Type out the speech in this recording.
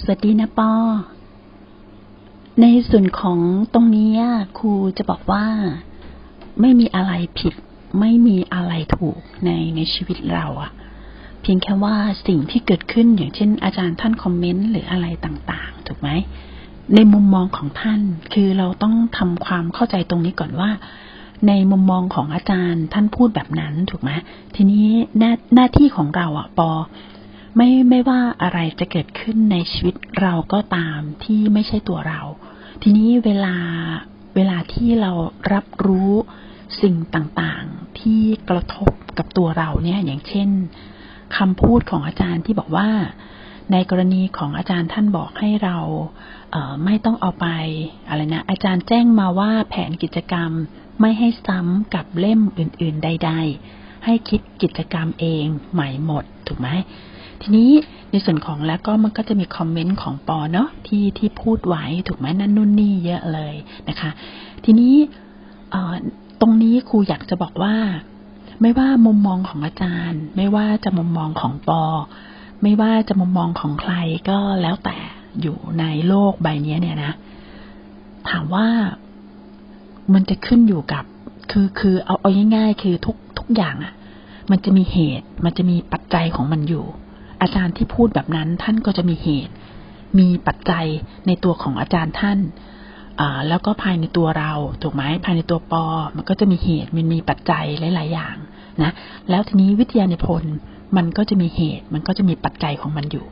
สวัสดีนะปอ ในส่วนของตรงนี้ครูจะบอกว่าไม่มีอะไรผิด ไม่มีอะไรถูกในในชีวิตเราอะเพียงแค่ว่าสิ่งที่เกิดขึ้นอย่างเช่น อาจารย์ท่านคอมเมนต์หรืออะไรต่างๆ ถูกไหมในมุมมองของท่านคือเราต้องทำความเข้าใจตรงนี้ก่อนว่า ในมุมมองของอาจารย์ท่านพูดแบบนั้นถูกไหมทีนี้หน้าหน้าที่ของเราอะปอ ไม่ไม่ว่าอะไรจะเกิดขึ้นในชีวิตเราก็ตามที่ไม่ใช่ตัวเรา ทีนี้เวลาเวลาที่เรารับรู้สิ่งต่างๆ ที่กระทบกับตัวเราเนี่ยอย่างเช่นคำพูดของอาจารย์ที่บอกว่าในกรณีของอาจารย์ท่านบอกให้เราเออไม่ต้องเอาไปอะไรนะอาจารย์แจ้งมาว่าแผนกิจกรรมไม่ให้ซ้ำกับเล่มอื่น ๆ ใด ๆ ให้คิดกิจกรรมเองใหม่หมดถูกไหม ทีนี้ในส่วนของแล้วก็มันก็จะมีคอมเมนต์ของปอเนาะที่ที่พูดไว้ถูกไหมนั่นนู่นนี่เยอะเลยนะคะ ทีนี้ตรงนี้ครูอยากจะบอกว่า ไม่ว่ามุมมองของอาจารย์ ไม่ว่าจะมุมมองของปอ ไม่ว่าจะมุมมองของใครก็แล้วแต่อยู่ในโลกใบนี้เนี่ยนะ ถามว่ามันจะขึ้นอยู่กับ คือคือเอาเอาง่ายๆ คือทุกทุกอย่างอะ่ะ มันจะมีเหตุ มันจะมีปัจจัยของมันอยู่ อาจารย์ที่พูดแบบนั้นท่านก็จะมีเหตุ มีปัจจัยในตัวของอาจารย์ท่านแล้วก็ภายในตัวเราถูกไหมภายในตัวปอ มันก็จะมีเหตุมันมีปัจจัยหลาย ๆ อย่างนะแล้วทีนี้วิทยานิพนธ์มันก็จะมีเหตุ มันก็จะมีปัจจัยของมันอยู่